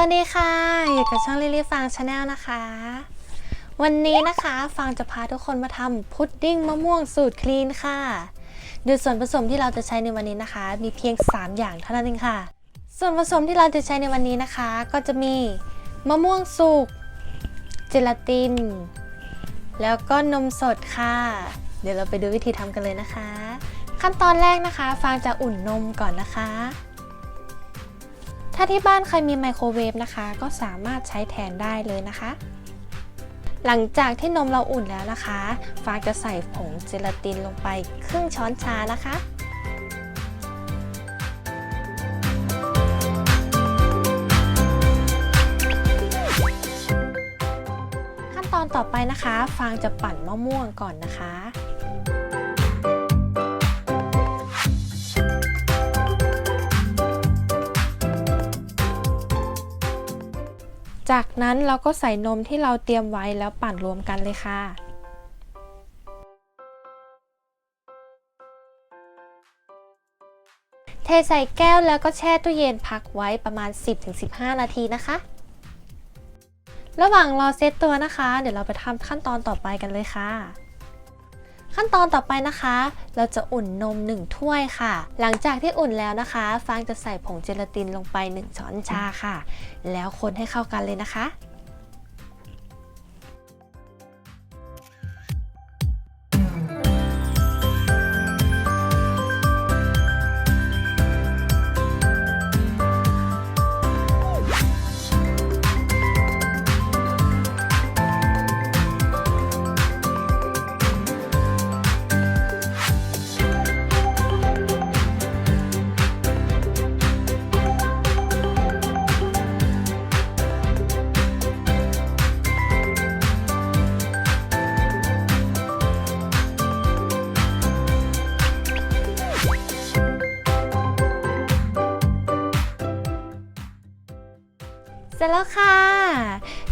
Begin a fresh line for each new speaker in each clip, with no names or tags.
วัสดีค่ะอยู่กับช่องลิลี่ฟางชาแนลนะคะ วันนี้นะคะฟางจะพาทุกคนมาทำพุดดิ้งมะม่วงสูตรคลีนค่ะโดยส่วนผสมที่เราจะใช้ในวันนี้นะคะ มีเพียง 3 อย่างเท่านั้นเองค่ะ ส่วนผสมที่เราจะใช้ในวันนี้นะคะ ก็จะมีมะม่วงสุกเจลาติน แล้วก็นมสดค่ะ เดี๋ยวเราไปดูวิธีทำกันเลยนะคะ ขั้นตอนแรกนะคะ ฟางจะอุ่นนมก่อนนะคะ ถ้าที่บ้านใครมีไมโครเวฟนะคะ ก็สามารถใช้แทนได้เลยนะคะ หลังจากที่นมเราอุ่นแล้วนะคะ ฟางจะใส่ผงเจลาตินลงไปครึ่งช้อนชานะคะขั้นตอนต่อไปนะคะ ฟางจะปั่นมะม่วงก่อนนะคะ จากนั้นเราก็ใส่นมที่เราเตรียมไว้แล้วปั่นรวมกันเลยค่ะ เทใส่แก้วแล้วก็แช่ตู้เย็นพักไว้ประมาณ 10-15 นาทีนะคะ ระหว่างรอเซตตัวนะคะ เดี๋ยวเราไปทำขั้นตอนต่อไปกันเลยค่ะ ขั้นตอนต่อไปนะคะ เราจะอุ่นนม 1 ถ้วยค่ะ หลังจากที่อุ่นแล้วนะคะ ฟางจะใส่ผงเจลาตินลงไป 1 ช้อนชาค่ะ แล้วคนให้เข้ากันเลยนะคะ เสร็จแล้วค่ะ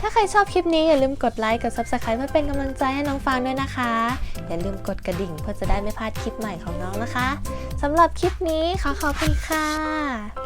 ถ้าใครชอบคลิปนี้อย่าลืมกดไลค์ กด Subscribe เพื่อเป็นกำลังใจให้น้องฟางด้วยนะคะ อย่าลืมกดกระดิ่งเพื่อจะได้ไม่พลาดคลิปใหม่ของน้องนะคะสำหรับคลิปนี้ขอขอบคุณค่ะ